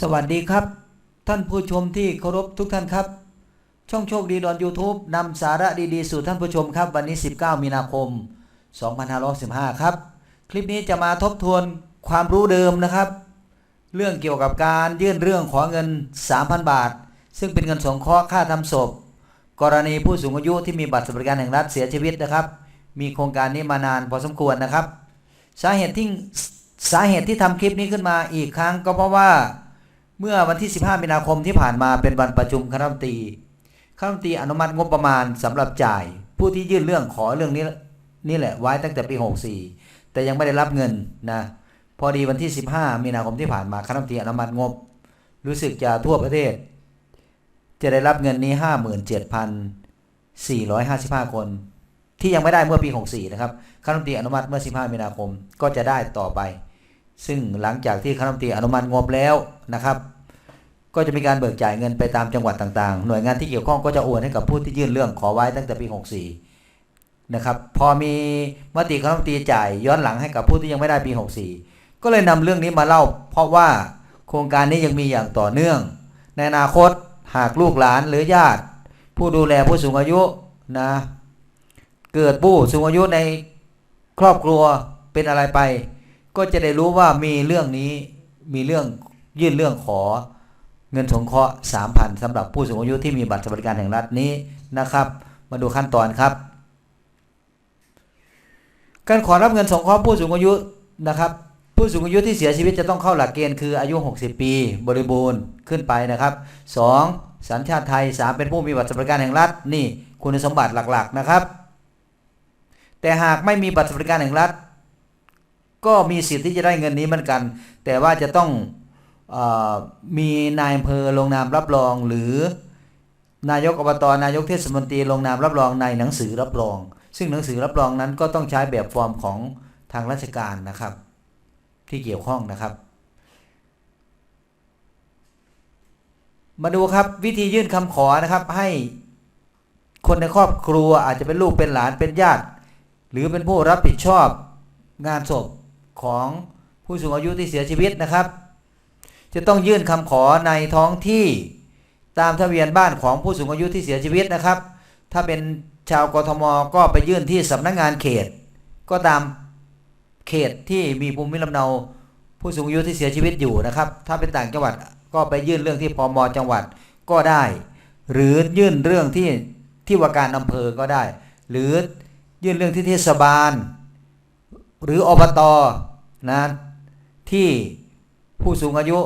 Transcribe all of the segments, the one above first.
สวัสดีครับ ท่านผู้ชมที่เคารพทุกท่านครับ ช่องโชคดีดอน YouTube นำสาระดีๆ สู่ท่านผู้ชมครับ วันนี้ 19 มีนาคม 2515 ครับ คลิปนี้จะมาทบทวนความรู้เดิมนะครับ เรื่องเกี่ยวกับการยื่นเรื่องขอเงิน 3,000 บาท ซึ่งเป็นเงินสงเคราะห์ค่าทำศพ กรณีผู้สูงอายุที่มีบัตรสวัสดิการแห่งรัฐเสียชีวิตนะครับ มีโครงการนี้มานานพอสมควรนะครับ สาเหตุที่สาเหตุที่ทำคลิปนี้ขึ้นมาอีกครั้งก็เพราะว่า เมื่อวันที่ 15 มีนาคมที่ผ่านมาเป็นวันประชุมคณะรัฐมนตรีคณะรัฐมนตรีอนุมัติงบประมาณสำหรับจ่าย ผู้ที่ยื่นเรื่องขอเรื่องนี้นี่แหละไว้ตั้งแต่ปี 64 แต่ยังไม่ได้รับเงินนะพอดีวันที่ 15 มีนาคมที่ผ่านมาคณะรัฐมนตรีอนุมัติงบ รู้สึกจะทั่วประเทศ จะได้รับเงินนี้ 57,455 คน ที่ยังไม่ได้เมื่อปี 64 นะครับคณะรัฐมนตรีอนุมัติเมื่อ 15 มีนาคมก็จะได้ต่อไป ซึ่งหลังจากที่คณะรัฐมนตรีอนุมัติงบแล้วนะครับ ก็จะมีการเบิกจ่ายเงินไปตามจังหวัดต่างๆ หน่วยงานที่เกี่ยวข้องก็จะโอนให้กับผู้ที่ยื่นเรื่องขอไว้ตั้งแต่ปี 64 นะครับ พอมีมติคณะรัฐมนตรีจ่ายย้อนหลังให้กับผู้ที่ยังไม่ได้ปี 64 ก็เลยนำเรื่องนี้มาเล่า เพราะว่าโครงการนี้ยังมีอย่างต่อเนื่อง ในอนาคตหากลูกหลานหรือญาติ ผู้ดูแลผู้สูงอายุนะเกิดผู้สูงอายุในครอบครัวเป็นอะไรไป ก็จะได้รู้ว่ามีเรื่องนี้มีเรื่องยื่นเรื่องขอเงินสงเคราะห์3,000สำหรับผู้สูงอายุที่มีบัตรสวัสดิการแห่งรัฐนี้นะครับ มาดูขั้นตอนครับ การขอรับเงินสงเคราะห์ผู้สูงอายุนะครับ ผู้สูงอายุที่เสียชีวิตจะต้องเข้าหลักเกณฑ์คืออายุ 60 ปี บริบูรณ์ขึ้นไปนะครับ 2. สัญชาติไทย 3 เป็นผู้มีบัตรสวัสดิการแห่งรัฐนี่คุณสมบัติหลักๆนะครับ แต่หากไม่มีบัตรสวัสดิการแห่งรัฐ ก็มีสิทธิ์ที่จะได้เงินนี้เหมือนกัน แต่ว่าจะต้องออมีนายอำเภอลงนามรับรอง หรือนายกอบตนายกเทศมนตรีลงนามรับรองในหนังสือรับรอง ซึ่งหนังสือรับรองนั้นก็ต้องใช้แบบฟอร์มของทางราชการนะครับ ที่เกี่ยวข้องนะครับ มาดูครับวิธียื่นคำขอนะครับให้คนในครอบครัวอาจจะเป็นลูกเป็นหลานเป็นญาติ หรือเป็นผู้รับผิดชอบงานศพ ของผู้สูงอายุที่เสียชีวิตนะครับ จะต้องยื่นคำขอในท้องที่ตามทะเบียนบ้านของผู้สูงอายุที่เสียชีวิตนะครับ ถ้าเป็นชาวกทมก็ไปยื่นที่สำนักงานเขต ก็ตามเขตที่มีภูมิลำเนาผู้สูงอายุที่เสียชีวิตอยู่นะครับ ถ้าเป็นต่างจังหวัดก็ไปยื่นเรื่องที่พมจังหวัดก็ได้ หรือยื่นเรื่องที่ที่ว่าการอำเภอก็ได้ หรือยื่นเรื่องที่เทศบาล หรืออบตนะที่ผู้สูงอายุ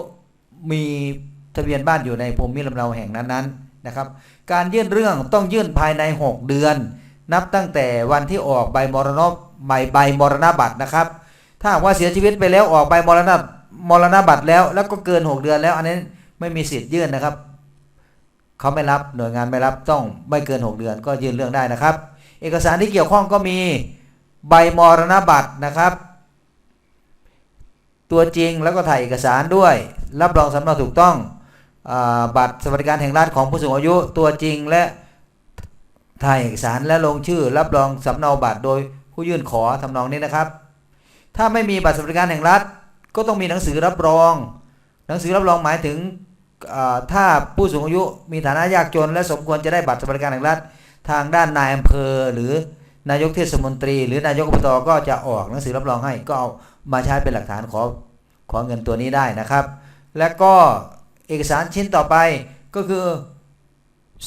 มีทะเบียนบ้านอยู่ในภูมิลำเนาแห่งนั้นๆนะครับ การยื่นเรื่องต้องยื่นภายใน 6 เดือน นับตั้งแต่วันที่ออกใบมรณะใบใบมรณบัตรนะครับ ถ้าว่าเสียชีวิตไปแล้วออกใบมรณะมรณบัตรแล้ว แล้วก็เกิน 6 เดือนแล้ว อันนี้ไม่มีสิทธิ์ยื่นนะครับเขาไม่รับหน่วยงานไม่รับต้องไม่เกิน 6 เดือนก็ยื่นเรื่องได้นะครับ เอกสารที่เกี่ยวข้องก็มี ใบมรณบัตรนะครับ ตัวจริงแล้วก็ถ่ายเอกสารด้วย รับรองสำเนาถูกต้องอบัตรสวัสดิการแห่งรัฐของผู้สูงอายุ ตัวจริงและถ่ายเอกสารและลงชื่อ รับรองสำเนาบัตรโดยผู้ยื่นขอทำนองนี้นะครับ ถ้าไม่มีบัตรสวัสดิการแห่งรัฐ ก็ต้องมีหนังสือรับรอง หนังสือรับรองหมายถึงถ้าผู้สูงอายุมีฐานะยากจน และสมควรจะได้บัตรสวัสดิการแห่งรัฐ ทางด้านนายอำเภอหรือ นายกเทศมนตรี หรือนายกอบตก็จะออกหนังสือรับรองให้ก็เอามาใช้เป็นหลักฐานขอขอเงินตัวนี้ได้นะครับ และก็เอกสารชิ้นต่อไปก็คือ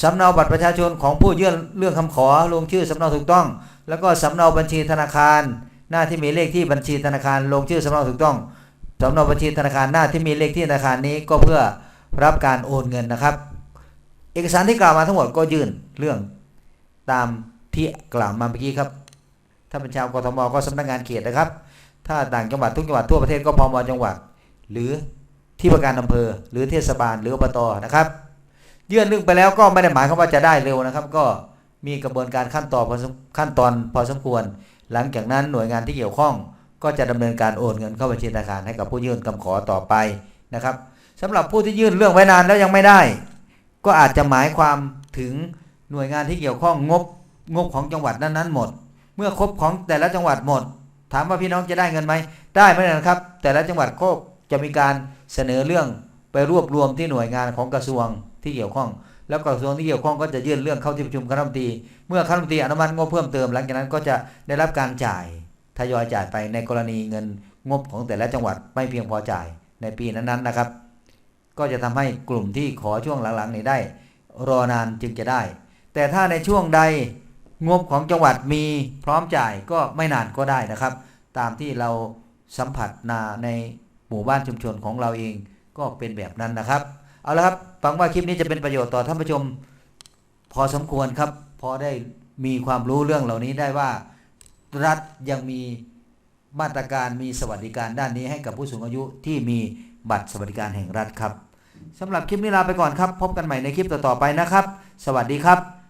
สำเนาบัตรประชาชนของผู้ยื่นเรื่องคำขอลงชื่อสำเนาถูกต้อง แล้วก็สำเนาบัญชีธนาคาร หน้าที่มีเลขที่บัญชีธนาคาร ลงชื่อสำเนาถูกต้องสำเนาบัญชีธนาคารหน้าที่มีเลขที่ธนาคารนี้ก็เพื่อรับการโอนเงินนะครับ เอกสารที่กล่าวมาทั้งหมดก็ยื่นเรื่องตาม ที่กล่าวมาเมื่อกี้ครับ ถ้าเป็นชาวกทมก็สำนักงานเขตนะครับ ถ้าต่างจังหวัดทุกจังหวัดทั่วประเทศก็พมจังหวัด หรือที่ว่าการอำเภอ หรือเทศบาลหรืออบตนะครับ ยื่นเรื่องไปแล้วก็ไม่ได้หมายความว่าจะได้เร็วนะครับ ก็มีกระบวนการขั้นตอนพอขั้นตอนพอสมควร หลังจากนั้นหน่วยงานที่เกี่ยวข้อง ก็จะดำเนินการโอนเงินเข้าบัญชีธนาคารให้กับผู้ยื่นคำขอต่อไปนะครับสำหรับผู้ที่ยื่นเรื่องไว้นานแล้วยังไม่ได้ ก็อาจจะหมายความถึงหน่วยงานที่เกี่ยวข้องงบ งบของจังหวัดนั้นๆหมด เมื่อครบของแต่ละจังหวัดหมด ถามว่าพี่น้องจะได้เงินไหมได้เหมือนกันครับ แต่ละจังหวัดก็จะมีการเสนอเรื่องไปรวบรวมที่หน่วยงานของกระทรวงที่เกี่ยวข้อง แล้วกระทรวงที่เกี่ยวข้องก็จะยื่นเรื่องเข้าที่ประชุมคณะรัฐมนตรี เมื่อคณะรัฐมนตรีอนุมัติงบเพิ่มเติมหลังจากนั้นก็จะได้รับการจ่ายทยอยจ่ายไปในกรณีเงินงบของแต่ละจังหวัดไม่เพียงพอจ่ายในปีนั้นๆนะครับ ก็จะทำให้กลุ่มที่ขอช่วงหลังๆนี้ได้ รอนานจึงจะได้ แต่ถ้าในช่วงใด งบของจังหวัดมีพร้อมจ่ายก็ไม่นานก็ได้นะครับ ตามที่เราสัมผัสนาในหมู่บ้านชุมชนของเราเองก็เป็นแบบนั้นนะครับ เอาละครับฟังว่าคลิปนี้จะเป็นประโยชน์ต่อท่านผู้ชม พอสมควรครับ พอได้มีความรู้เรื่องเหล่านี้ได้ว่า รัฐยังมีมาตรการมีสวัสดิการด้านนี้ให้กับผู้สูงอายุที่มีบัตรสวัสดิการแห่งรัฐครับสำหรับคลิปนี้ลาไปก่อนครับ พบกันใหม่ในคลิปต่อๆไปนะครับ สวัสดีครับ